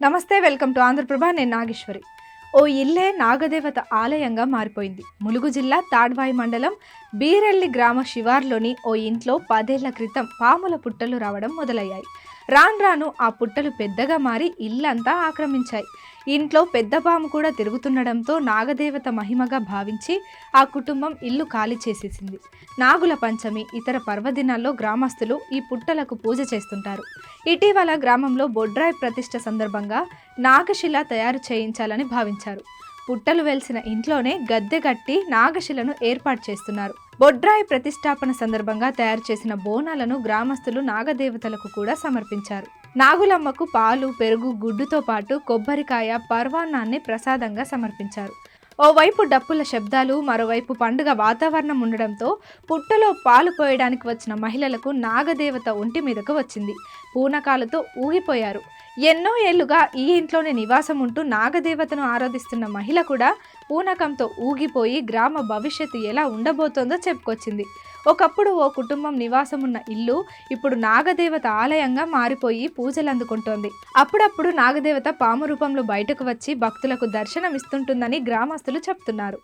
నమస్తే welcome to Andhraprabha నేను నాగేశ్వరి. ఓ ఇల్లే నాగదేవత ఆలయంగా మారిపోయింది. ములుగు జిల్లా తాడ్వాయి మండలం బీరెల్లి గ్రామ శివార్లోని ఓ ఇంట్లో పదేళ్ళ క్రితం పాముల పుట్టలు రావడం మొదలయ్యాయి. రాను రాను ఆ పుట్టలు పెద్దగా మారి ఇల్లంతా ఆక్రమించాయి. ఇంట్లో పెద్ద పాము కూడా తిరుగుతుండడంతో నాగదేవత మహిమగా భావించి ఆ కుటుంబం ఇల్లు ఖాళీ చేసేసింది. నాగుల పంచమి ఇతర పర్వదినాల్లో గ్రామస్తులు ఈ పుట్టలకు పూజ చేస్తుంటారు. ఇటీవల గ్రామంలో బొడ్రాయి ప్రతిష్ట సందర్భంగా నాగశిల తయారు చేయించాలని భావించారు. పుట్టలు వెలిసిన ఇంట్లోనే గద్దె కట్టి నాగశిలను ఏర్పాటు చేస్తున్నారు. బొడ్రాయి ప్రతిష్టాపన సందర్భంగా తయారు చేసిన బోనాలను గ్రామస్తులు నాగదేవతలకు కూడా సమర్పించారు. నాగులమ్మకు పాలు పెరుగు గుడ్డుతో పాటు కొబ్బరికాయ పర్వాన్నాన్ని ప్రసాదంగా సమర్పించారు. ఓవైపు డప్పుల శబ్దాలు మరోవైపు పండుగ వాతావరణం ఉండడంతో పుట్టలో పాలు పోయడానికి వచ్చిన మహిళలకు నాగదేవత ఒంటి మీదకు వచ్చింది. పూనకాలతో ఊగిపోయారు. ఎన్నో ఏళ్ళుగా ఈ ఇంట్లోనే నివాసం ఉంటూ నాగదేవతను ఆరాధిస్తున్న మహిళ కూడా పూనకంతో ఊగిపోయి గ్రామ భవిష్యత్తు ఎలా ఉండబోతోందో చెప్పుకొచ్చింది. ఒకప్పుడు ఓ కుటుంబం నివాసం ఉన్న ఇల్లు ఇప్పుడు నాగదేవత ఆలయంగా మారిపోయి పూజలు అందుకుంటోంది. అప్పుడప్పుడు నాగదేవత పాము రూపంలో బయటకు వచ్చి భక్తులకు దర్శనం ఇస్తుంటుందని గ్రామస్తులు చెప్తున్నారు.